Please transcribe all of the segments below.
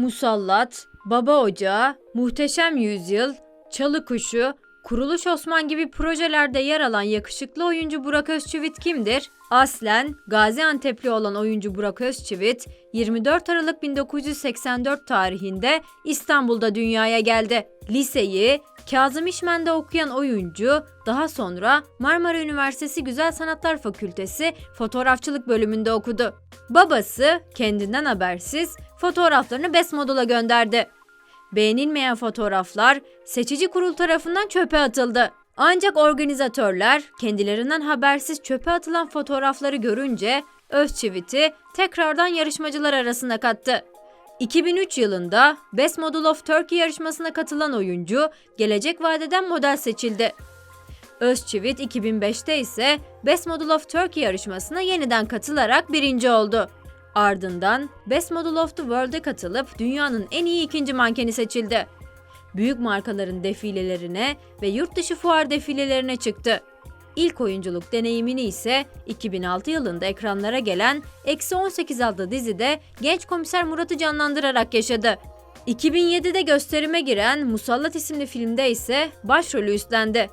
Musallat, Baba Ocağı, Muhteşem Yüzyıl, Çalı Kuşu, Kuruluş Osman gibi projelerde yer alan yakışıklı oyuncu Burak Özçivit kimdir? Aslen Gaziantep'li olan oyuncu Burak Özçivit 24 Aralık 1984 tarihinde İstanbul'da dünyaya geldi. Liseyi Kazım İşmen'de okuyan oyuncu daha sonra Marmara Üniversitesi Güzel Sanatlar Fakültesi fotoğrafçılık bölümünde okudu. Babası kendinden habersiz fotoğraflarını Besmodul'a gönderdi. Beğenilmeyen fotoğraflar seçici kurul tarafından çöpe atıldı. Ancak organizatörler kendilerinden habersiz çöpe atılan fotoğrafları görünce Özçivit'i tekrardan yarışmacılar arasına kattı. 2003 yılında Best Model of Turkey yarışmasına katılan oyuncu gelecek vadeden model seçildi. Özçivit 2005'te ise Best Model of Turkey yarışmasına yeniden katılarak birinci oldu. Ardından Best Model of the World'e katılıp dünyanın en iyi ikinci mankeni seçildi. Büyük markaların defilelerine ve yurt dışı fuar defilelerine çıktı. İlk oyunculuk deneyimini ise 2006 yılında ekranlara gelen Eksi 18 adlı dizide genç komiser Murat'ı canlandırarak yaşadı. 2007'de gösterime giren Musallat isimli filmde ise başrolü üstlendi.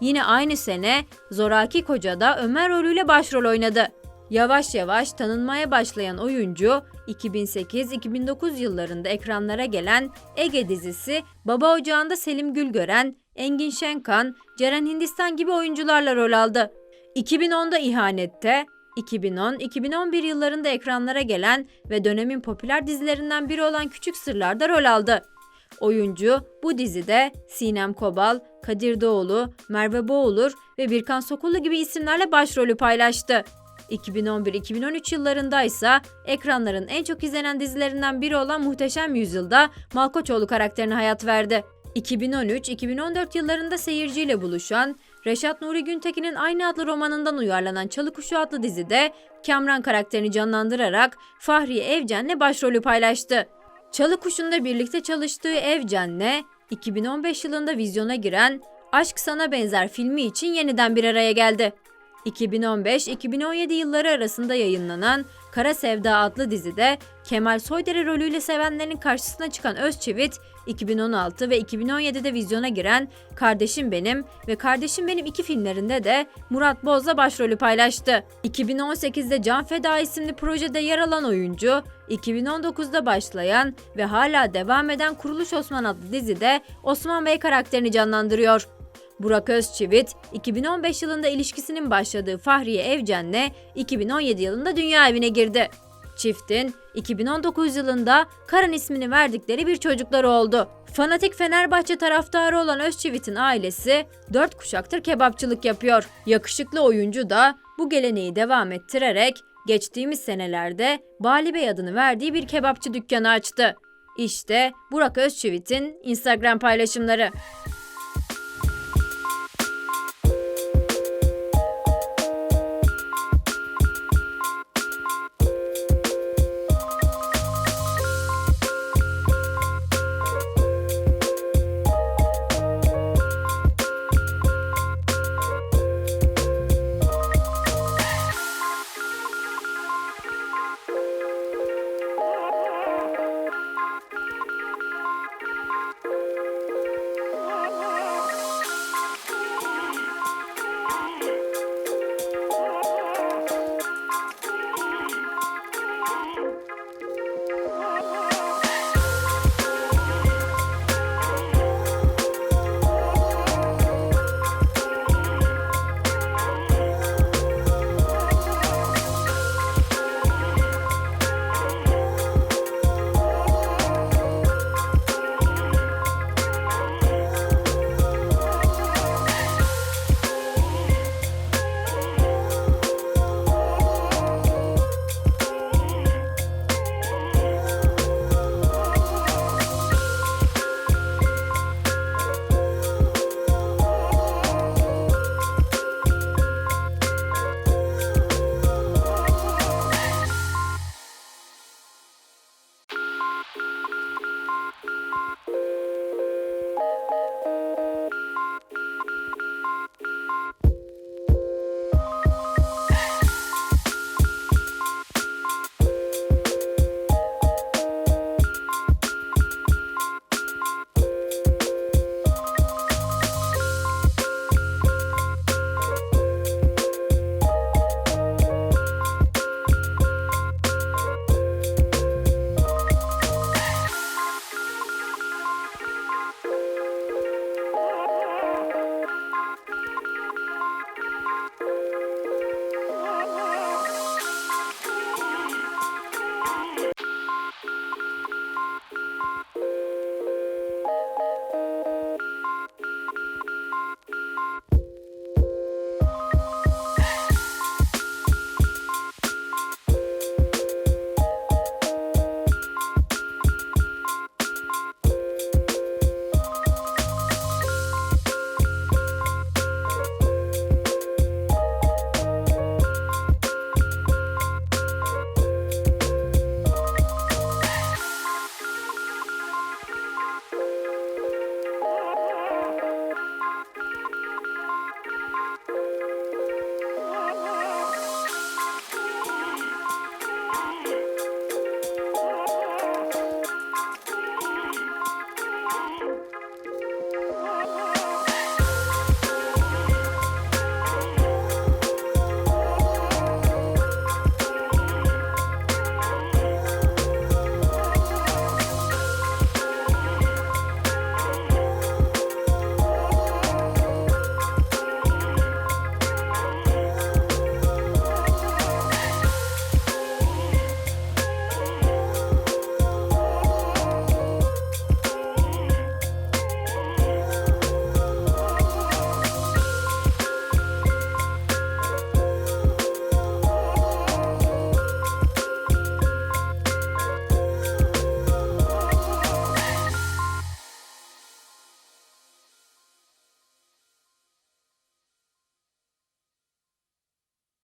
Yine aynı sene Zoraki Koca'da Ömer rolüyle başrol oynadı. Yavaş yavaş tanınmaya başlayan oyuncu 2008-2009 yıllarında ekranlara gelen Ege dizisi Baba Ocağı'nda Selim Gülgören, Engin Şenkan, Ceren Hindistan gibi oyuncularla rol aldı. 2010'da İhanet'te, 2010-2011 yıllarında ekranlara gelen ve dönemin popüler dizilerinden biri olan Küçük Sırlar'da rol aldı. Oyuncu bu dizide Sinem Kobal, Kadir Doğulu, Merve Boğulur ve Birkan Sokullu gibi isimlerle başrolü paylaştı. 2011-2013 yıllarında ise ekranların en çok izlenen dizilerinden biri olan Muhteşem Yüzyıl'da Malkoçoğlu karakterine hayat verdi. 2013-2014 yıllarında seyirciyle buluşan, Reşat Nuri Güntekin'in aynı adlı romanından uyarlanan Çalı Kuşu adlı dizide Kamran karakterini canlandırarak Fahriye Evcen'le başrolü paylaştı. Çalı Kuşu'nda birlikte çalıştığı Evcen'le 2015 yılında vizyona giren Aşk Sana Benzer filmi için yeniden bir araya geldi. 2015-2017 yılları arasında yayınlanan Kara Sevda adlı dizide Kemal Soydere rolüyle sevenlerin karşısına çıkan Özçivit, 2016 ve 2017'de vizyona giren Kardeşim Benim ve Kardeşim Benim iki filmlerinde de Murat Boz'la başrolü paylaştı. 2018'de Can Feda isimli projede yer alan oyuncu, 2019'da başlayan ve hala devam eden Kuruluş Osman adlı dizide Osman Bey karakterini canlandırıyor. Burak Özçivit, 2015 yılında ilişkisinin başladığı Fahriye Evcen'le 2017 yılında dünya evine girdi. Çiftin 2019 yılında Karan ismini verdikleri bir çocukları oldu. Fanatik Fenerbahçe taraftarı olan Özçivit'in ailesi 4 kuşaktır kebapçılık yapıyor. Yakışıklı oyuncu da bu geleneği devam ettirerek geçtiğimiz senelerde Bali Bey adını verdiği bir kebapçı dükkanı açtı. İşte Burak Özçivit'in Instagram paylaşımları.